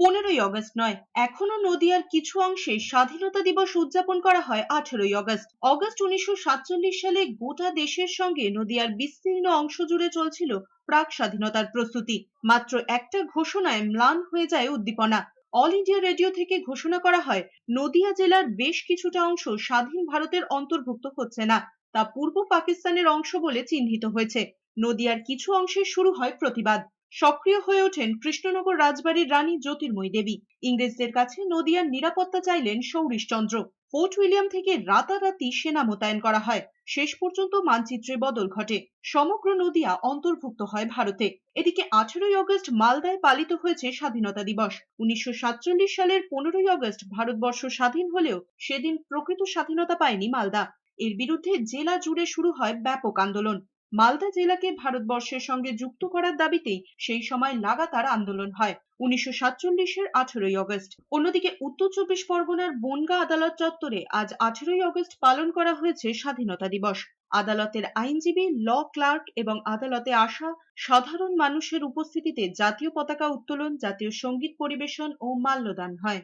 পনেরোই অগস্ট নয়। এখনও নদিয়ার কিছু অংশে স্বাধীনতা দিবস উদযাপন করা হয় আঠেরোই অগস্ট। অগস্ট উনিশশো সাতচল্লিশ সালে গোটা দেশের সঙ্গে নদিয়ার বিস্তীর্ণ অংশ জুড়ে চলছিল প্রাক স্বাধীনতার প্রস্তুতি। মাত্র একটা ঘোষণায় ম্লান হয়ে যায় উদ্দীপনা। অল ইন্ডিয়া রেডিও থেকে ঘোষণা করা হয়, নদিয়া জেলার বেশ কিছুটা অংশ স্বাধীন ভারতের অন্তর্ভুক্ত হচ্ছে না, তা পূর্ব পাকিস্তানের অংশ বলে চিহ্নিত হয়েছে। নদিয়ার কিছু অংশে শুরু হয় প্রতিবাদ। সক্রিয় হয়ে ওঠেন কৃষ্ণনগর রাজবাড়ির রানী জ্যোতির্ময়ী দেবী। ইংরেজদের কাছে নদিয়ার নিরাপত্তা চাইলেন সৌরিশচন্দ্র ফোর্ট উইলিয়াম থেকে রাতারাতি সেনা মোতায়েন করা হয়। শেষ পর্যন্ত মানচিত্রে বদল ঘটে। সমগ্র নদিয়া অন্তর্ভুক্ত হয় ভারতে। এদিকে আঠেরোই অগস্ট মালদায় পালিত হয়েছে স্বাধীনতা দিবস। উনিশশো সাতচল্লিশ সালের পনেরোই অগস্ট ভারতবর্ষ স্বাধীন হলেও সেদিন প্রকৃত স্বাধীনতা পায়নি মালদা। এর বিরুদ্ধে জেলা জুড়ে শুরু হয় ব্যাপক আন্দোলন। মালদা জেলাকে ভারতবর্ষের সঙ্গে যুক্ত করার দাবিতেই সেই সময় লাগাতার আন্দোলন হয়। উনিশশো সাতচল্লিশের আঠেরোই অগস্ট। অন্যদিকে উত্তর চব্বিশ পরগনার বনগা আদালত চত্বরে আজ আঠেরোই অগস্ট পালন করা হয়েছে স্বাধীনতা দিবস। আদালতের আইনজীবী, ল ক্লার্ক এবং আদালতে আসা সাধারণ মানুষের উপস্থিতিতে জাতীয় পতাকা উত্তোলন, জাতীয় সংগীত পরিবেশন ও মাল্যদান হয়।